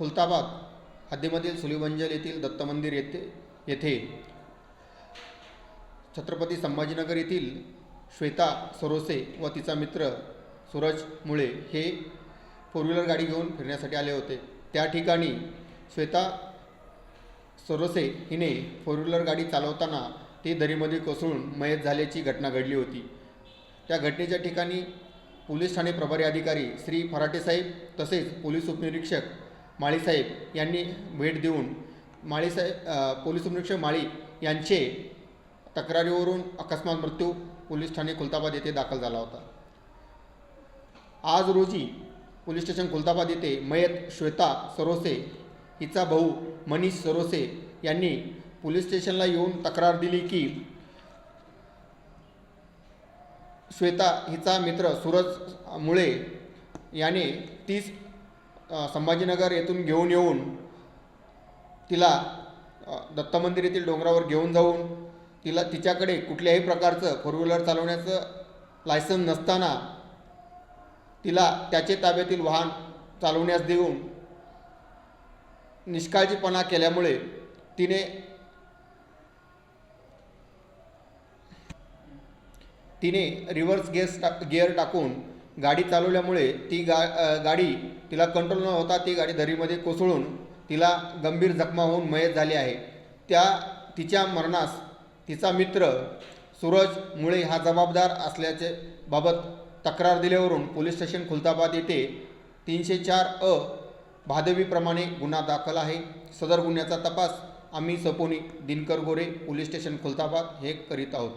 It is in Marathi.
खुलताबाद हद्दीमधील सुलिवंजल येथील दत्त मंदिर येथे येथे छत्रपती संभाजीनगर येथील श्वेता सरोसे व तिचा मित्र सूरज मुळे हे फोर व्हीलर गाडी घेऊन फिरण्यासाठी आले होते. त्या ठिकाणी श्वेता सरोसे हिने फोर व्हीलर गाडी चालवताना ती दरीमध्ये कोसळून मयत झाल्याची घटना घडली होती. त्या घटनेच्या ठिकाणी पोलीस ठाणे प्रभारी अधिकारी श्री फराटेसाहेब तसेच पोलीस उपनिरीक्षक माळीसाहेब यांनी भेट देऊन माळीसाहेब पोलीस उपनिरीक्षक माळी यांचे तक्रारीवरून अकस्मात मृत्यू पोलीस ठाणे खुलताबाद येथे दाखल झाला होता. आज रोजी पोलीस स्टेशन खुलताबाद येथे मयत श्वेता सरोसे हिचा भाऊ मनीष सरोसे यांनी पोलीस स्टेशनला येऊन तक्रार दिली की श्वेता हिचा मित्र सूरज मुळे याने तीस संभाजीनगर येथून घेऊन येऊन तिला दत्त मंदिर येथील डोंगरावर घेऊन जाऊन तिला तिच्याकडे कुठल्याही प्रकारचं फोर व्हीलर चालवण्याचं लायसन नसताना तिला त्याचे ताब्यातील वाहन चालवण्यास देऊन निष्काळजीपणा केल्यामुळे तिने तिने रिव्हर्स गेस टा गिअर टाकून गाडी चालवल्यामुळे ती गा गाडी तिला कंट्रोल न होता ती गाडी दरीमध्ये कोसळून तिला गंभीर जखमा होऊन मयत झाली आहे. त्या तिच्या मरणास तिचा मित्र सूरज मुळे हा जबाबदार असल्याचे बाबत तक्रार दिल्यावरून पोलीस स्टेशन खुलताबाद येथे तीनशे चार अ भादवीप्रमाणे गुन्हा दाखल आहे. सदर गुन्ह्याचा तपास आम्ही सपोनी दिनकर गोरे पोलीस स्टेशन खुलताबाद हे करीत आहोत.